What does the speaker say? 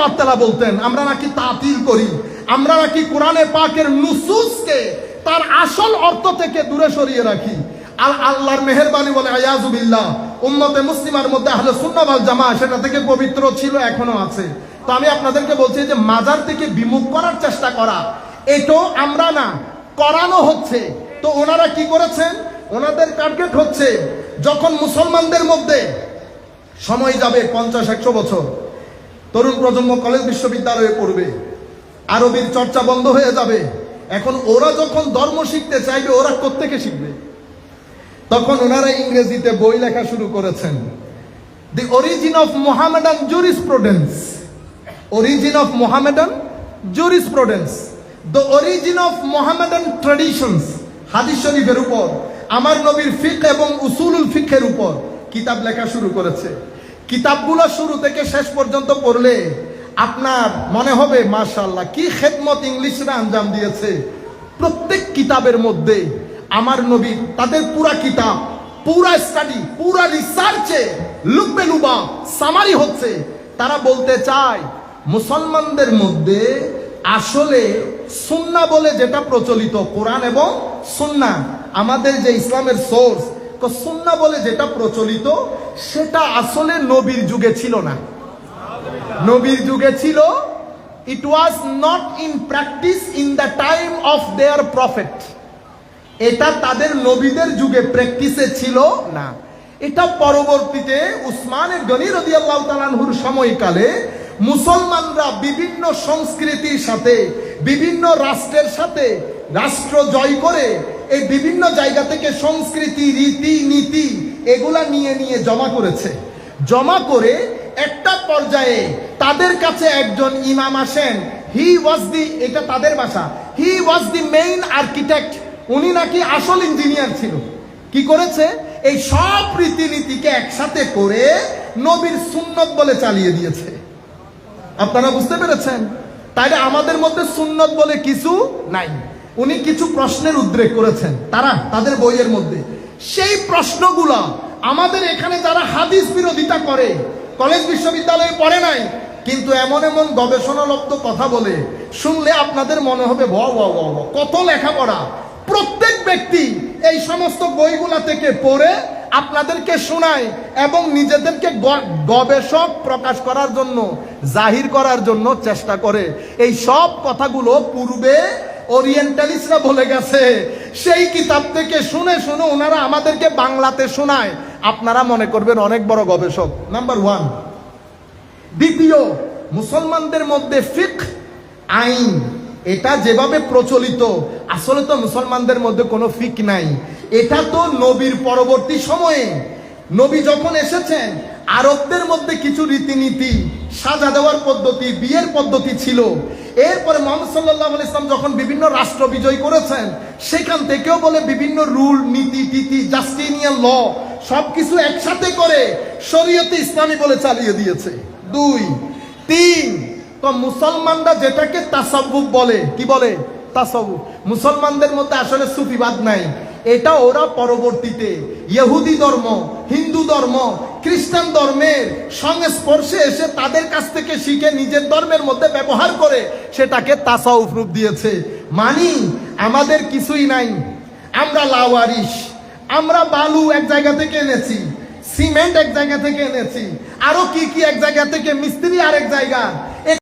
মোয়াত্তালা বলতেন, আমরা নাকি তাতিল করি, আমরা নাকি কোরআনে পাকের নুসুসকে তার আসল অর্থ থেকে দূরে সরিয়ে রাখি। আর আল্লাহর মেহেরবানি বলে আয়াজুবিল্লাহ উম্মতে মুসলিমার মধ্যে আহলে সুন্নাহ ওয়াল জামা সেটা থেকে পবিত্র ছিল, এখনও আছে। তো আমি আপনাদেরকে বলছি যে, মাজার থেকে বিমুখ করার চেষ্টা করা, এটাও আমরা না, করানো হচ্ছে। তো ওনারা কি করেছেন? ওনাদের টার্গেট হচ্ছে, যখন মুসলমানদের মধ্যে সময় যাবে পঞ্চাশ, একশো বছর তরুণ প্রজন্ম কলেজ বিশ্ববিদ্যালয়ে পড়বে। আরবির চর্চা বন্ধ হয়ে যাবে। এখন ওরা যখন ধর্ম শিখতে চাইবে, ওরা কোত্থেকে শিখবে? তখন ওনারা ইংরেজিতে বই লেখা শুরু করেছেন। The origin of Mohammedan jurisprudence origin of Mohammedan jurisprudence the origin of Mohammedan traditions হাদিস শরীফের উপর। আমার নবীর ফিক এবং উসুলুল ফিকের উপর। কিতাব লেখা শুরু করেছে। কিতাবগুলো শুরু থেকে শেষ পর্যন্ত পড়লে আপনার মনে হবে মাশাল্লাহ কি খেদমত ইংলিশরা আঞ্জাম দিয়েছে। প্রত্যেক কিতাবের মধ্যে আমার নবী তাদের পুরা কিতাব, পুরা স্টাডি, পুরা রিসার্চে লুকবে লুবা সামারি হচ্ছে। তারা বলতে চায়, মুসলমানদের মধ্যে আসলে সুন্না বলে যেটা প্রচলিত, কোরআন এবং সুন্না। আমাদের যে ইসলামের সোর্স সুন্না বলে যেটা প্রচলিত সেটা আসলে নবীর যুগে ছিল না। নবীর যুগে ছিল। It was not in practice in the time of their prophet এটা তাদের নবীদের যুগে প্র্যাকটিসে ছিল না। এটা পরবর্তীতে উসমানের গনি রদি আল্লাহ তালানহুর সময়কালে মুসলমানরা বিভিন্ন সংস্কৃতির সাথে, বিভিন্ন রাষ্ট্রের সাথে রাষ্ট্র জয় করে এই বিভিন্ন জায়গা থেকে সংস্কৃতি, রীতি, নীতি এগুলা নিয়ে নিয়ে জমা করেছে। জমা করে একটা পর্যায়ে তাদের কাছে একজন ইমাম আসেন। হি ওয়াজ দি এটা তাদের ভাষা হি ওয়াজ দি মেইন আর্কিটেক্ট উনি নাকি আসল ইঞ্জিনিয়ার ছিল। কি করেছে? এই সব রীতিনীতিকে একসাথে করে নবীর সুন্নত বলে চালিয়ে দিয়েছে। আপনারা বুঝতে পেরেছেন? তাইলে আমাদের মধ্যে সুন্নত বলে কিছু নাই। উনি কিছু প্রশ্নের উদ্রেক করেছেন। তারা, তাদের বইয়ের মধ্যে। সেই প্রশ্নগুলা আমাদের এখানে যারা হাদিস বিরোধিতা করে, কলেজ বিশ্ববিদ্যালয়ে পড়ে নাই, কিন্তু এমন এমন গবেষণালব্ধ কথা বলে, শুনলে আপনাদের মনে হবে ভ কত লেখাপড়া। প্রত্যেক ব্যক্তি এই সমস্ত বইগুলা থেকে পড়ে আপনাদেরকে শোনায় এবং নিজেদেরকে গবেষক প্রকাশ করার জন্য, জাহির করার জন্য চেষ্টা করে। এই সব কথাগুলো পূর্বে ওরিয়েন্টালিস্টরা বলে গেছে সেই কিতাব থেকে শুনে শুনে ওনারা আমাদেরকে বাংলাতে শোনায়। আপনারা মনে করবেন অনেক বড় গবেষক। নাম্বার ওয়ান দ্বিতীয়, মুসলমানদের মধ্যে ফিক আইন, এটা যেভাবে প্রচলিত, আসলে তো মুসলমানদের মধ্যে কোনো ফিক নাই। এটা তো নবীর পরবর্তী সময়ে। নবী যখন এসেছেন আরবদের মধ্যে কিছু রীতিনীতি সাজা দেওয়ার পদ্ধতি, বিয়ের পদ্ধতি ছিল। এরপরে মোহাম্মদ সাল্লাহ ইসলাম যখন বিভিন্ন রাষ্ট্র বিজয় করেছেন, সেখান থেকেও বলে বিভিন্ন রুল, নীতি টিতি জাস্টিনিয়ান ল, সবকিছু একসাথে করে শরীয়তে ইসলামী বলে চালিয়ে দিয়েছে। দুই। তিন, তো মুসলমানরা যেটাকে তাসাব্বুব বলে, কি বলে? তাসাব্বুব মুসলমানদের মধ্যে আসলে সুফিবাদ নাই। এটা ওরা পরবর্তীতে, ইহুদি ধর্ম, হিন্দু ধর্ম খ্রিস্টান ধর্মের সংস্পর্শে এসে তাদের কাছ থেকে শিখে নিজের ধর্মের মধ্যে ব্যবহার করে সেটাকে তাসা রূপ দিয়েছে। মানি, আমাদের কিছুই নাই। আমরা লাওয়ারিস আমরা বালু এক জায়গা থেকে এনেছি, সিমেন্ট এক জায়গা থেকে এনেছি, আরও কি কি এক জায়গা থেকে, মিস্ত্রি আরেক জায়গা।